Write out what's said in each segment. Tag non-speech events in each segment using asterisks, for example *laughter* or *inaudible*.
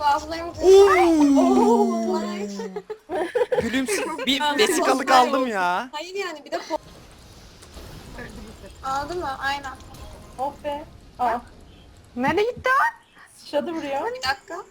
Bazılarımız Oo. Nice. Gülümsüz bir vesikalık aldım ya. Hayır yani bir de po- Aldı mı? Aynen. Oh be. Aa, Nereye gitti sıçradı buraya. Bir dakika. o?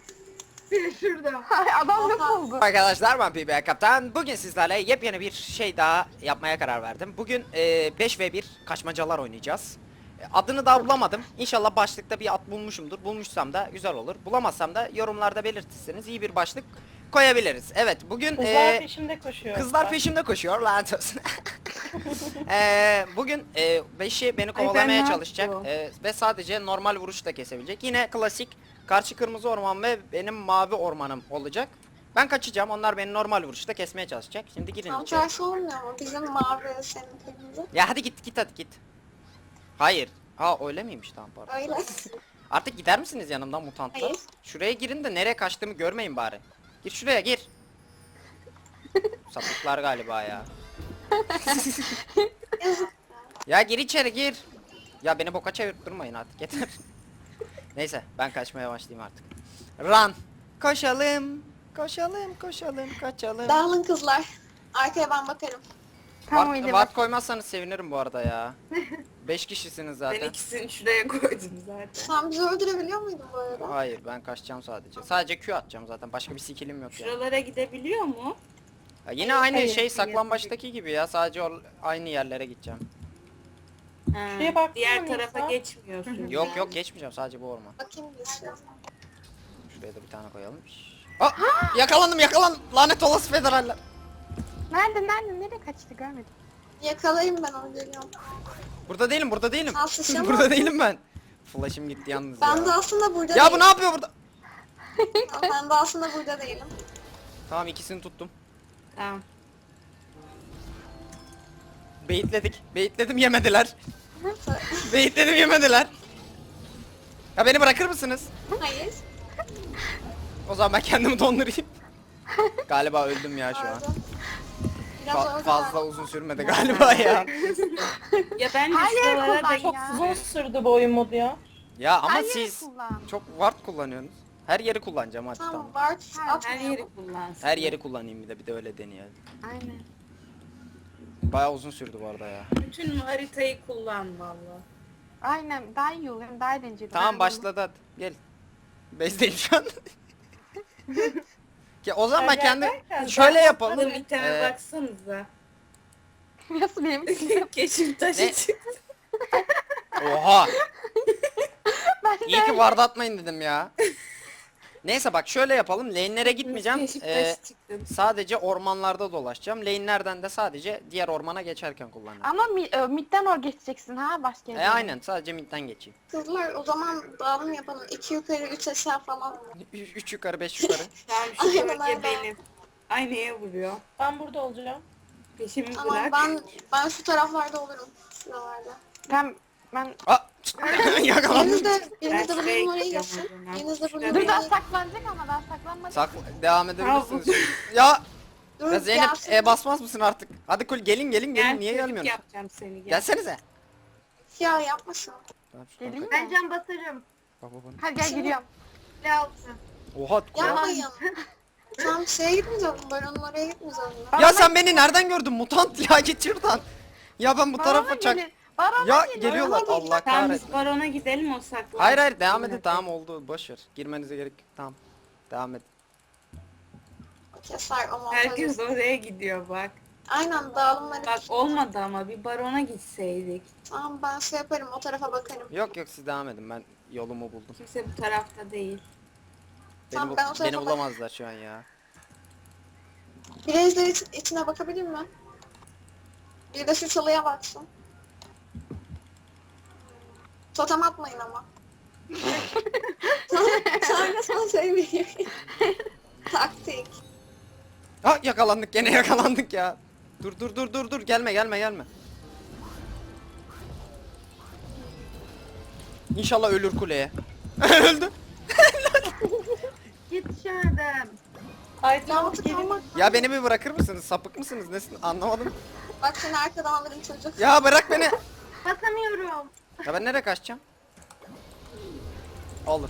Ay, Adam yok oldu. Arkadaşlar ben PBA Kaptan. Bugün sizlerle yepyeni bir şey daha yapmaya karar verdim. Bugün e, 5 ve 1 kaçmacalar oynayacağız. E, Adını daha bulamadım. İnşallah başlıkta bir at bulmuşumdur. Bulmuşsam da güzel olur. Bulamazsam da yorumlarda belirtirseniz iyi bir başlık koyabiliriz. Evet bugün Kızlar e, peşimde koşuyor. Kızlar peşimde koşuyor lanet olsun. *laughs* Eee bugün e, beşi beni ben kovalamaya çalışacak e, ve sadece normal vuruşla kesebilecek. Yine klasik karşı kırmızı orman ve benim mavi ormanım olacak. Ben kaçacağım. Onlar beni normal vuruşla kesmeye çalışacak. Şimdi girin içeri. tersi olmuyor mu? Bizim mavi senin kırmızı. Ya hadi git git hadi git. Hayır. Ha öyle miymiş tamam pardon. Öyle. Artık gider misiniz yanımdan mutantlar? Hayır. Şuraya girin de nereye kaçtığımı görmeyin bari. Gir şuraya gir. *laughs* Sapıklar galiba ya. Ya gir içeri gir. Ya beni boka çevirip durmayın artık yeter. *laughs* Neyse ben kaçmaya başlayayım artık. Run. Koşalım. Koşalım koşalım kaçalım. Dağılın kızlar. Arkaya ben bakarım. Tam Ward, öyle koymazsanız sevinirim bu arada ya. *laughs* 5 kişisiniz Ben zaten. ikisini şuraya koydum zaten. Sen bizi öldürebiliyor muydun bu arada? Hayır ben kaçacağım sadece. Sadece Q atacağım zaten. Başka bir skillim yok yani. Şuralara gidebiliyor mu? Ya yine aynı hayır, şey hayır. saklambaçtaki gibi ya. Sadece o- aynı yerlere gideceğim. Ha, Şuraya baktın diğer tarafa Nisa? geçmiyorsun. *laughs* Yok yok geçmeyeceğim sadece bu orman. Bakayım bir şey. Şuraya da bir tane koyalım. Şşş. Aa, yakalandım yakalandım. Lanet olası federaller. Nerede nerede nereye kaçtı görmedim. Yakalayayım ben onu geliyorum. Burada değilim burada değilim. Sıçramadın. *laughs* burada değilim ben. Flash'ım gitti yalnız Ben ya. de aslında burada Ya bu değilim. ne yapıyor burada? Ben de aslında burada değilim. *laughs* Tamam ikisini tuttum. Tamam. Beyitledik. Beyitledim yemediler. *laughs* Beyitledim yemediler. Ya beni bırakır mısınız? Hayır. O zaman ben kendimi dondurayım. Galiba öldüm ya şu an. Pardon. Fa- fazla uzun sürmedi galiba ya. Ya *laughs* ben de Çok ya. uzun sürdü bu oyun modu ya. Ya ama Her yeri siz kullan. çok ward kullanıyorsunuz. Her yeri kullanacağım hadi Tamam, tamam. Bart Her- her yeri kullansın. Her yeri kullanayım bir de bir de öyle deneyelim. Aynen. Bayağı uzun sürdü bu arada ya. Bütün haritayı kullan valla. Aynen daha iyi oluyor daha eğlenceli. Tamam Ben- başladı hadi. Gel. Bezdeyim şu an. *laughs* ya o zaman ben Her kendi şöyle yapalım. Oğlum iteme Ee, baksanıza. Nasıl benim *laughs* için? Keşif taşı Ne? çıktı. Oha. ben İyi ki ward atmayın dedim ya. *laughs* Neyse bak şöyle yapalım. Lane'lere gitmeyeceğim. Ee, sadece ormanlarda dolaşacağım. Lane'lerden de sadece diğer ormana geçerken kullanacağım. Ama mi, e, midden or geçeceksin ha başka E yere. aynen sadece midden geçeyim. Kızlar o zaman dağılım yapalım. İki yukarı, üç aşağı falan. 3 yukarı 5 yukarı. *laughs* Tamam şu Aynen bölge öyle. benim. Aynaya vuruyor. Ben burada olacağım. Peşimi Tamam bırak. ben ben şu taraflarda olurum. Şuralarda. Ben ben Aa! *laughs* Yakalandım. Biriniz de, biriniz de Ben bu şuraya numarayı gideceğim geçsin. o zaman. Biriniz de bu Şuraya dur daha saklanacak ama daha saklanmadı. Sak devam edebilirsiniz. *laughs* Ya Dur, Ya Zeynep e basmaz mısın artık? Hadi kul gelin gelin gelin Gel, niye çocuk gelmiyorsun? yapacağım seni gel. Gelsenize. Ya yapma şunu. Tamam, şuradan Geleyim kay- mi? can basarım. Bak, bak, bak. Hadi gel giriyorum. Ne altı? Oha kulağa- Yapmayın. *laughs* Tamam şeye gitmeyeceğiz. Baronun oraya gitmeyeceğiz. Ya sen beni nereden gördün mutant ya git şuradan. Ya ben bu tarafa çak. gelin. Barona Ya gelin. geliyorlar Barona Allah Tamam kahretsin. biz barona gidelim o saklan. Hayır hayır devam edin tamam oldu boş ver. Girmenize gerek yok tamam. Devam. Keser ama. Herkes oraya gidiyor bak. Aynen dağılımları. Bak olmadı ama bir barona gitseydik. Tamam ben şey yaparım o tarafa bakarım. Yok yok siz devam edin ben yolumu buldum. Kimse bu tarafta değil. Beni, Tamam, bu- ben o tarafa beni bak- bulamazlar şu an ya. De iç- içine bakabilir mi? Bir de şu çalıya baksın. Totem atmayın ama. *laughs* Sonra sana söyleyeyim. Taktik. Ha yakalandık gene yakalandık ya. Dur dur dur dur dur gelme gelme gelme. İnşallah ölür kuleye. *laughs* Öldü. Yetişemedim. Ay tamam gelin. Ya beni bir bırakır mısınız? Sapık mısınız? Nesin? Anlamadım. Bak seni arkadan alırım çocuk. Ya bırak beni. Basamıyorum. Ya ben nereye kaçacağım? Olur.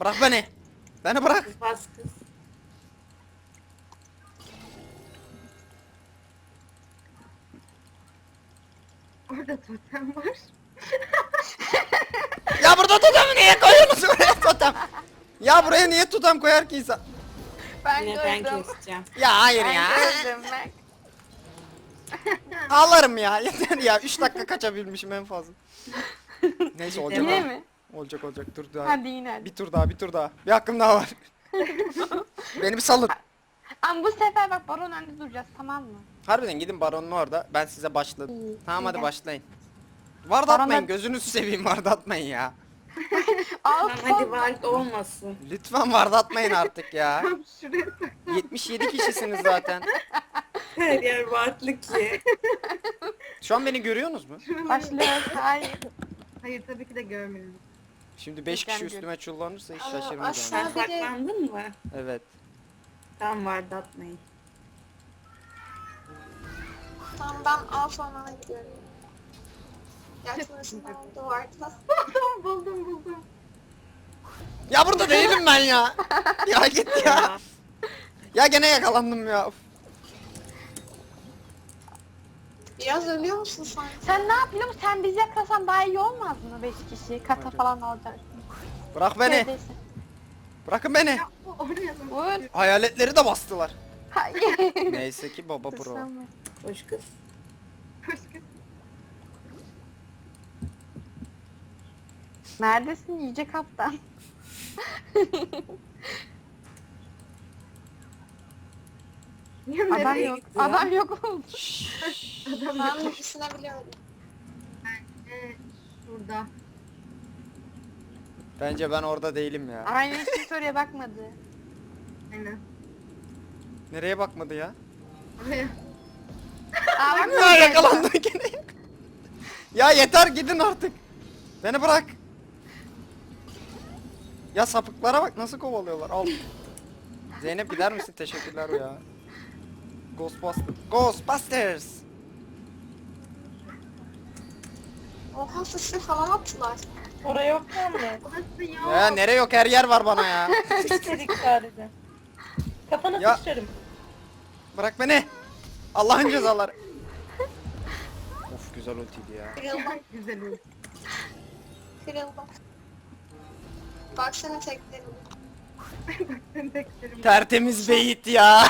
Bırak beni. Beni bırak. Kız bas kız. Orada totem var. Ya burada totem niye koyuyorsunuz buraya totem? Ya buraya niye totem koyar ki insan? Ben Yine ben gördüm. keseceğim. Ya hayır Ben ya. gördüm bak. *laughs* Ağlarım ya. Yeter ya. 3 dakika kaçabilmişim en fazla. Neyse olacak. Yine ha. mi? Olacak olacak. Dur daha. Hadi yine hadi. Bir tur daha, bir tur daha. Bir hakkım daha var. *laughs* Beni bir salın. Ama bu sefer bak baron önünde duracağız tamam mı? Harbiden gidin baronun orada. Ben size başladım. İyi, Tamam hadi iyi. başlayın. Vardı Baron'a- atmayın. Gözünüzü seveyim vardı atmayın ya. *laughs* Al hadi vaat olmasın. Lütfen vardı atmayın artık ya. Tam şuraya tak. 77 kişisiniz zaten. Her yer vaatlı ki. Şu an beni görüyorsunuz mu? Başlıyoruz. Hayır. Hayır tabii ki de görmüyorum. Şimdi 5 kişi üstüme çullanırsa hiç Aa, şaşırmayacağım. aşağı- Sen Sadece- saklandın mı? Evet. Tam vardı atmayın. Tamam ben A formana gidiyorum. Yaklaşımda duvarda. Buldum *laughs* buldum buldum. Ya burada değilim ben ya. Ya git ya. Ya gene yakalandım ya. Of. Biraz ölüyor musun sen? Sen ne yapıyorsun? Sen bizi yakalasan daha iyi olmaz mı 5 kişi? Kata Bence. falan alacaksın. Bırak beni. Neredeyse. Bırakın beni. Ya o oraya da Vur. Hayaletleri de bastılar. Hayır. Neyse ki baba pro. Ben. Hoş kız. Neredesin yüce kaptan? *laughs* Adam nereye yok. *laughs* Adam yok oldu. Adam Ben yok. düşünebiliyorum. Ee, şurada. Bence ben orada değilim ya. Aynı hiç soruya bakmadı. Aynen. Nereye bakmadı ya? Oraya. Aa, bak Ya yakalandı gene. Ya yeter gidin artık. Beni bırak. Ya sapıklara bak nasıl kovalıyorlar. Al. Zeynep gider misin? Teşekkürler ya. Ghostbusters. Ghostbusters. Oha sıçra falan attılar. Oraya yok mu? *laughs* Orası yok. Ya nere yok her yer var bana ya. *laughs* İstedik sadece. Kafana Ya. sıçarım. Bırak beni. Allah'ın cezaları. of güzel ultiydi ya. Kırıldım, Güzel oldu. kırıldım. Bak seni teklerim. Tertemiz beyit ya.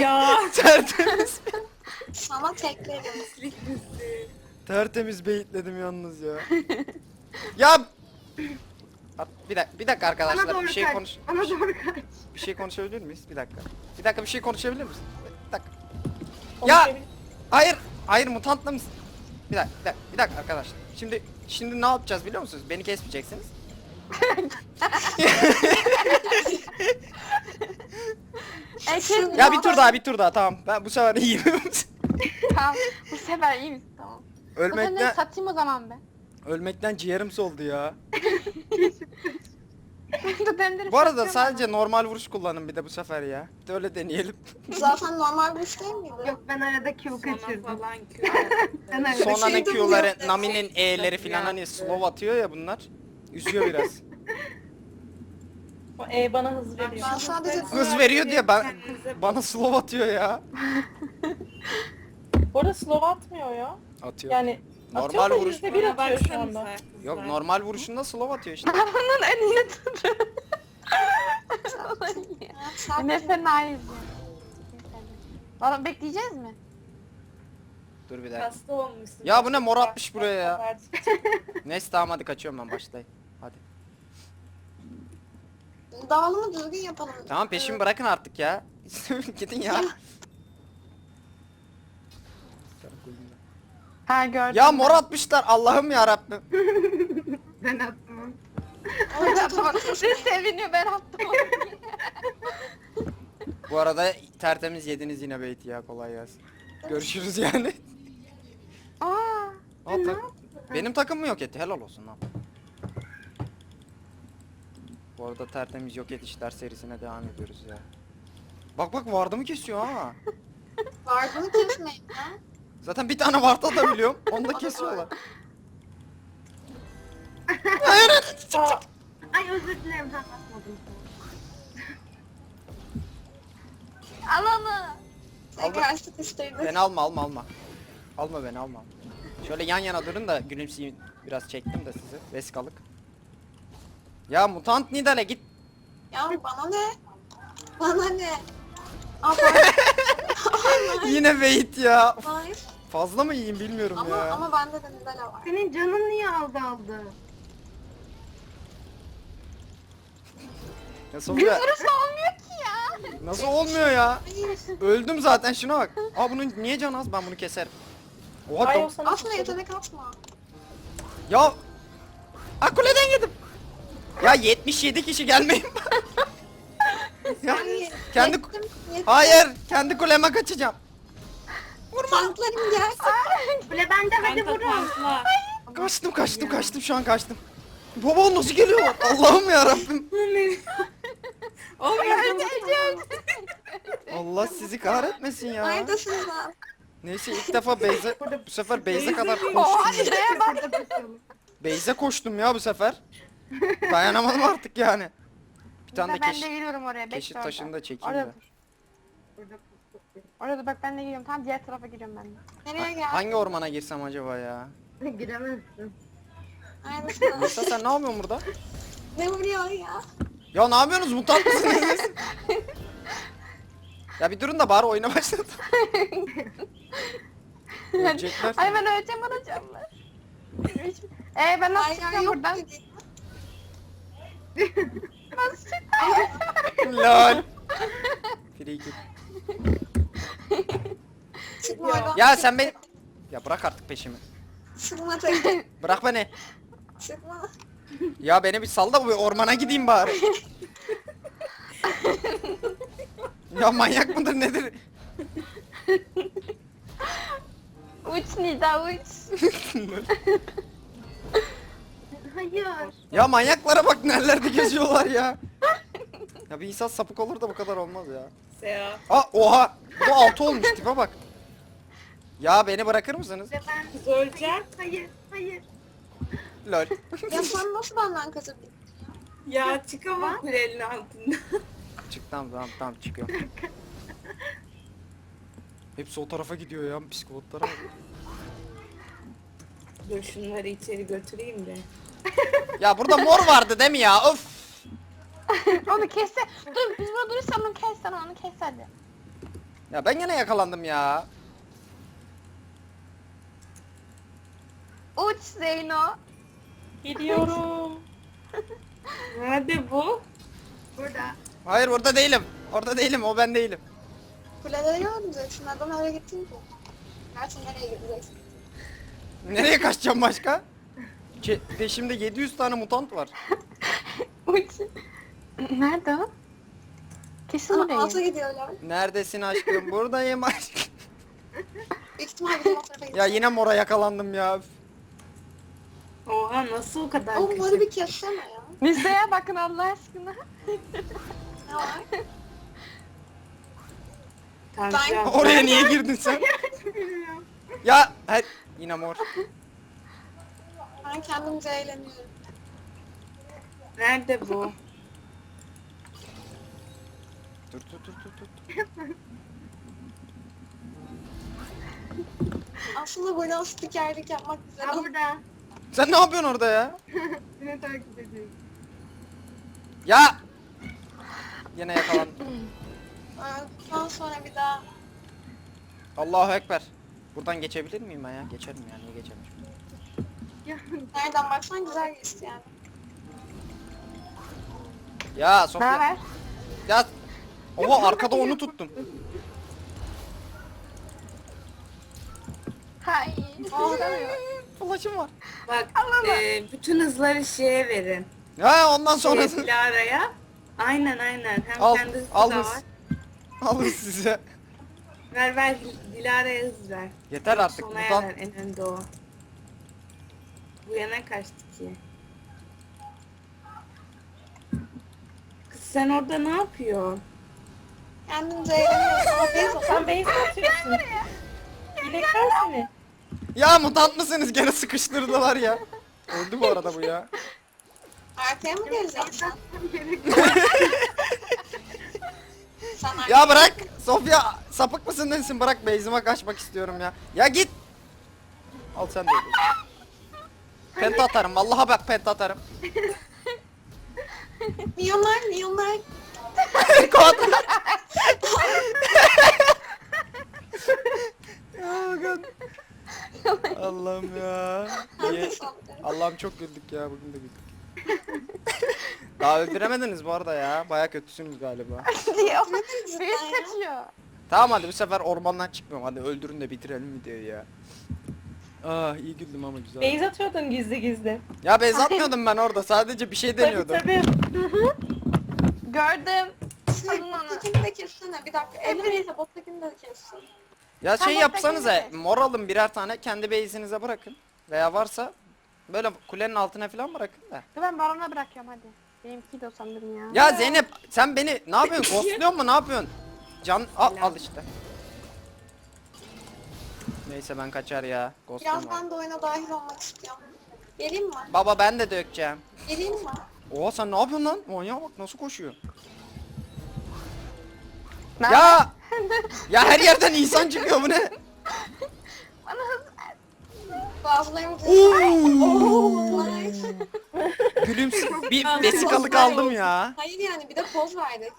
ya. Tertemiz. Sana teklerim. Tertemiz beyitledim yalnız ya. ya At- bir dakika, bir dakika Bana arkadaşlar doğru bir şey kaç. konuş Bana doğru kaç. bir şey konuşabilir miyiz? Bir dakika. Bir dakika bir şey konuşabilir misin? Bir dakika. Ya! Hayır, hayır mutantla mısın? Bir dakika, bir dakika, bir dakika arkadaşlar. Şimdi şimdi ne yapacağız biliyor musunuz? Beni kesmeyeceksiniz. E, kes- ya bir tur daha, bir tur daha tamam. Ben bu sefer iyiyim. *laughs* Tamam. Bu sefer iyi misin? Tamam. Ölmekten... ölmekten satayım o zaman ben. ölmekten ciğerim soldu ya. *laughs* Bu arada sadece normal vuruş kullanın bir de bu sefer ya. Bir de öyle deneyelim. Zaten normal iş değil miydi? Yok ben arada Q kaçırdım. falan *laughs* kül. Ben arada Sonra'nın şey Q'ları. Nami'nin E'leri Çok filan hani slow atıyor ya bunlar. Üzüyor biraz. E bana hız veriyor. Ben sadece Hız veriyor diye ben bana slow atıyor ya. Bu arada slow atmıyor ya. Atıyor. Yani Normal atıyor da vuruş- yüzde bir atıyor şu anda. Yok normal vuruşunda slow atıyor işte. *laughs* Bunun önüne tutuyor. Sen ne fena izliyor. Valla bekleyeceğiz mi? Dur bir dakika. Hasta olmuşsun. Ya bu ne mor atmış buraya ya. Neyse tamam hadi kaçıyorum ben başlayın. Hadi. dağılımı düzgün yapalım. Tamam peşimi bırakın artık ya. *laughs* Gidin ya. Ha gördüm. ya mor atmışlar Allah'ım ya Rabbim. *laughs* Ben attım. Orada. Ne seviniyor ben attım onu. *laughs* Bu arada tertemiz yediniz yine beyti ya kolay gelsin. Görüşürüz yani. Aa. Aa, tak- Benim takım mı yok etti? Helal olsun lan. Bu arada tertemiz yok edişler serisine devam ediyoruz ya. Bak bak vardı mı kesiyor ha. *laughs* Vardığını kesmeyin ya. Zaten bir tane vardı atabiliyorum. Onu da kesiyorlar. Aa, *laughs* Ay Ay özür dilerim ben atmadım. Al onu. İstedim. Beni alma alma alma. Alma beni alma. Şöyle yan yana durun da gülümseyin. Biraz çektim de sizi. Vesikalık. Ya mutant Nidale git. Ya bana ne? Bana ne? Pardon. *laughs* Yine wait ya. Hayır. Fazla mı yiyeyim bilmiyorum Ama, ya. ama bende de Nidale var. Senin canın niye aldı aldı? Nasıl oluyor? Burası olmuyor ki ya. Nasıl olmuyor ya? Öldüm zaten şuna bak. Aa bunun niye canı az? Ben bunu keserim. Oha Atma susadı. yetenek atma. Ya. Aa kuleden yedim. Ya 77 kişi gelmeyin. *laughs* ya, Hayır. kendi Yettim, yettim. Hayır, kendi kuleme kaçacağım. Tanklarım gelsin. Bile bende hadi Kanka vurun. tankla. Kaçtım, kaçtım, kaçtım. Şu an kaçtım. Baba nasıl geliyorlar? Allah'ım ya Rabbim. *laughs* *laughs* Oğlum Allah sizi kahretmesin ya. Neredesiniz lan? Neyse ilk defa Beyze bu sefer Beyze kadar koştum. ya. bak. Beyze koştum ya bu sefer. *laughs* Dayanamadım artık yani. Bir tane de ben keş, de geliyorum oraya. Bekle keşif orada. taşını da çekeyim Orada de. dur. Orada bak ben de geliyorum. Tam diğer tarafa giriyorum ben de. Nereye geldin? Hangi ormana girsem acaba ya? *laughs* Giremezsin. Neredesin? Nisa sen ne yapıyorsun burada? ne vuruyor ya? Ya ne yapıyorsunuz mutant mısınız siz? ya bir durun da bari oyuna başladı. *laughs* Ölecekler. Ay ben öleceğim öleceğim ben. Eee ben nasıl çıkacağım yok buradan? dedi. Nasıl? Lol. Free kill. Çıkma oradan. Ya sen beni... Ya bırak artık peşimi. Çıkma tek. Bırak beni. Çıkma. Ya beni bir sal da bu ormana gideyim bari. ya manyak mıdır nedir? Uç Nida uç. *laughs* Hayır. Ya manyaklara bak nerelerde geziyorlar ya. Ya bir insan sapık olur da bu kadar olmaz ya. Seha. Aa oha. Bu da altı olmuş tipe bak. Ya beni bırakır mısınız? Ve ben Kız ölecek. hayır hayır. Lol. Ya sen nasıl benden kaçabildin? Ya çıkamam kulenin altında. Çık tamam tamam tamam çıkıyorum. Hepsi o tarafa gidiyor ya psikopatlara. bak. Dur şunları içeri götüreyim de. Ya burada mor vardı değil mi ya? Of. *laughs* onu kesse. Dur biz burada durursan onu kes sen onu kes hadi. Ya ben gene yakalandım ya. Uç Zeyno. Gidiyorum. *laughs* Nerede bu? Burada. Hayır orada değilim. Orada değilim o ben değilim. Kuleleri görmeyeceksin. Neden öyle gittin ki? Gerçi nereye gideceksin? Nereye kaçacağım başka? Ke- peşimde 700 tane mutant var. Uç. Nerede o? Kesin Ama oraya. alta gidiyorlar. Neredesin aşkım? *laughs* Buradayım aşkım. Büyük ihtimal bizim o tarafa Ya yine mora yakalandım ya. Oha nasıl o kadar Oğlum küçük? böyle bir kessene ya. Listeye bakın Allah aşkına. Ne var? Oraya niye girdin sen? Bilmiyorum. Ya her... yine mor. Ben kendimce eğleniyorum. Nerede bu? Dur dur dur dur dur. Aslında buradan spikerlik yapmak güzel Ha burada. Sen ne yapıyorsun orada ya? *laughs* Seni takip ediyorum. Ya! Yine yakalandım. Ee, Bundan sonra bir daha Allahu Ekber. Buradan geçebilir miyim ben ya? Geçerim ya. Niye geçemişim? Ya nereden baksan güzel geçti yani. Ya Sofya. haber? Ya. Oha arkada onu tuttum. Hay. Ulaşım *laughs* var. Bak e, bütün hızları şeye verin. Ya ondan sonra Dilara'ya. Aynen aynen. Hem al kendi hızı al da hız. var. Alın size. Ver ver Dilara'ya hız ver. Yeter artık Sonaya buradan. ver en önde o. Bu yana kaçtı ki. Kız sen orada ne yapıyorsun? Ama beyaz Sen base atıyorsun. Bilekler seni. Ya mutant mısınız? Gene sıkıştırdılar ya. Öldü bu arada bu ya. Arkaya mı geleceksin Ya bırak Sofya sapık mısın nesin bırak base'ime kaçmak istiyorum ya. Ya git. Al sen de. Penta atarım vallahi bak penta atarım. Milyonlar milyonlar. *laughs* Kod. God. Allah'ım ya. Allah'ım çok güldük ya bugün de güldük. Daha öldüremediniz bu arada ya. Baya kötüsünüz galiba. *laughs* diyor. Büyük kaçıyor. Tamam hadi bu sefer ormandan çıkmıyorum. Hadi öldürün de bitirelim videoyu ya. Ah iyi güldüm ama güzel. Beyz atıyordun gizli gizli. Ya bez atmıyordum ben orada. Sadece bir şey Tabii deniyordum. tabii. Gördüm. Bottakini de kessene. Bir dakika. Elleriyse Bottakini de kessin. Ya şey orada yapsanıza mor alın birer tane kendi base'inize bırakın. Veya varsa böyle kulenin altına falan bırakın da. Ben barona bırakıyorum hadi. Benimki de o sanırım ya. Ya Zeynep sen beni ne yapıyorsun? *laughs* Ghostluyor mu ne yapıyorsun? Can al, al işte. Neyse ben kaçar ya. Ghost'um Biraz ben de oyuna dahil olmak istiyorum. Geleyim mi? Baba ben de dökeceğim. Geleyim mi? Oha sen ne yapıyorsun lan? Manyağa bak nasıl koşuyor. Ben- Ya! ya her yerden insan çıkıyor bu ne? *laughs* *laughs* Bana hız ver. Bazılarımız. Gülümsüz bir vesikalık aldım ya. Hayır yani bir de poz verdik.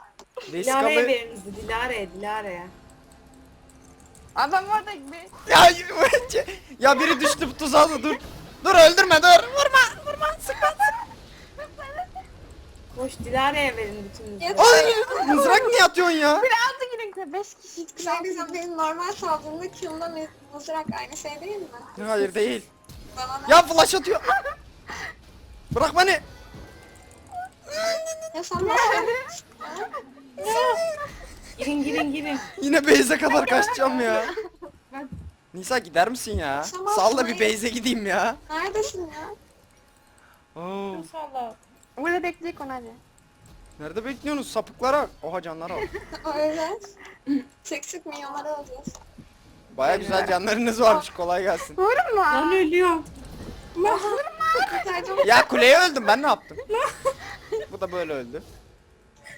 Dilara'ya Vesikalı. verinizi. Dilara'ya, Dilara'ya. Adam orada bir Ya *laughs* ya biri düştü tuzağa dur. Dur öldürme dur. Vurma vurma sıkma. Koş Dilara'ya verin bütününüzü. Yeter. Ay mızrak niye atıyorsun ya? aldı girince 5 kişi. Sen diyeceğim benim normal saldırımda mı- mızrak aynı şey değil mi? Hayır değil. Bana ne? Ya flash atıyor. Bırak beni. Ya sen nasıl? Girin girin girin. Yine base'e kadar kaçacağım ya. Ben- Nisa gider misin ya? Tamam, Salla bir base'e gideyim ya. Neredesin ya? Oo. İnşallah. Burada bekleyecek onu hadi. Nerede bekliyorsunuz sapıklara? Oha canlara bak. *laughs* Öyle. Sık sık milyonları alacağız. Baya güzel canlarınız varmış kolay gelsin. Vurma. Lan ölüyorum. Kurtaracağım. Ya kuleye öldüm ben ne yaptım? *laughs* Bu da böyle öldü.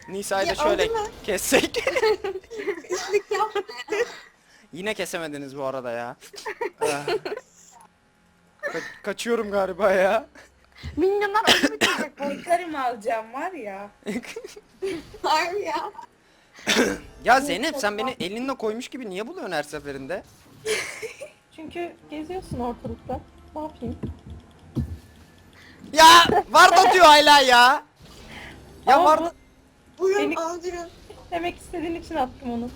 Nisa'yı da Ya şöyle öldü mü? kessek. *laughs* Yapma ya. Yine kesemediniz bu arada ya. Ah. Ka- kaçıyorum galiba ya. Minyonlar öyle bitecek bu. Alacağım var ya. *laughs* Harbi ya. *coughs* ya Zeynep sen beni elinle koymuş gibi niye buluyorsun her seferinde? *laughs* Çünkü geziyorsun ortalıkta. Ne yapayım? Ya var da diyor hala ya. Ya Ama var bu- da... Buyurun Beni- öldürün. Demek istediğin için attım onu.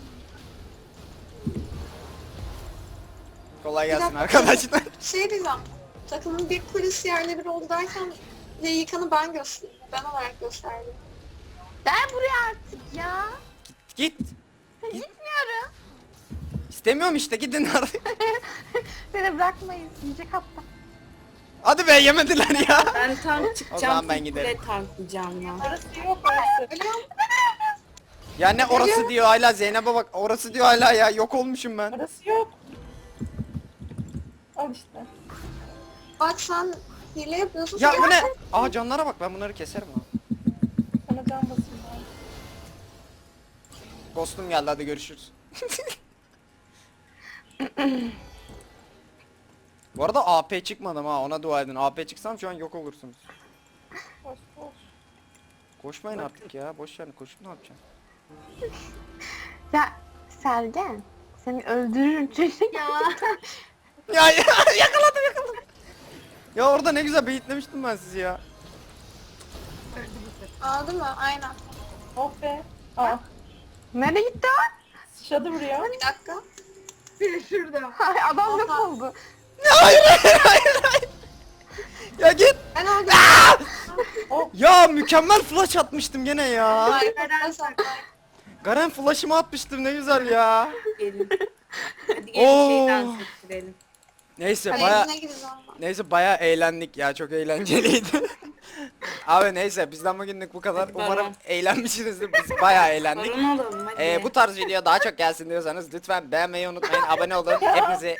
Kolay gelsin arkadaşlar. Şey diyeceğim. Takımın bir polis yerle bir oldu derken Leyikan'ı ben gösterdim. Ben olarak gösterdim. Gel buraya artık ya. Git. Gitmiyorum. İstemiyorum işte gidin *laughs* artık. Seni bırakmayız. Yiyecek hatta. Hadi be yemediler ya. Ben tank çıkacağım. zaman ben giderim. kule tanklayacağım ya. Orası yok orası. Ölüyorum. Ya ne orası diyor hala Zeynep'e bak orası diyor hala ya yok olmuşum ben. Orası yok. Al işte. Bak sen hile yapıyorsun. Ya bu ne? Aa canlara bak ben bunları keserim ha. Sana can basayım ben. Ghost'um geldi hadi görüşürüz. Bu arada AP çıkmadım ha ona dua edin. AP çıksam şu an yok olursunuz. Boş boş. Koşmayın artık ya boş verin koşup ne yapacağım? Ya Sergen. Seni öldürürüm çocuk. Ya. *laughs* Ya, ya yakaladım yakaladım. Ya orada ne güzel beyitlemiştim ben sizi ya. Aldı mı? Aynen. Oh be. Aa. Nereye gitti o? Sıçradı buraya. Bir dakika. Biri şurada. Ay, Adam yok oldu. Hayır hayır hayır hayır. Ya git. Ben öldüm. Ya mükemmel flash atmıştım gene ya. Hayır, arkadaşlar. Garen flash'ımı atmıştım ne güzel ya. Gelin. Hadi gelin Oo. şey dans Neyse baya neyse baya eğlendik ya çok eğlenceliydi. *laughs* Abi neyse bizden bugünlük bu kadar. Hadi. Umarım eğlenmişsinizdir. Biz baya eğlendik. Hadi. Ee, bu tarz video daha çok gelsin diyorsanız lütfen beğenmeyi unutmayın. *laughs* Abone olun. Hepinizi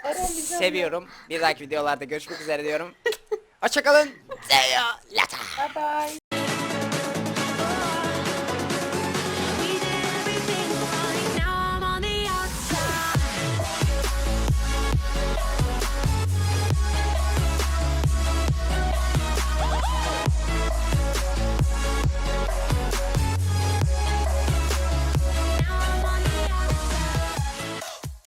seviyorum. Bir dahaki videolarda görüşmek üzere diyorum. Hoşçakalın. *laughs* See you later. Bye bye.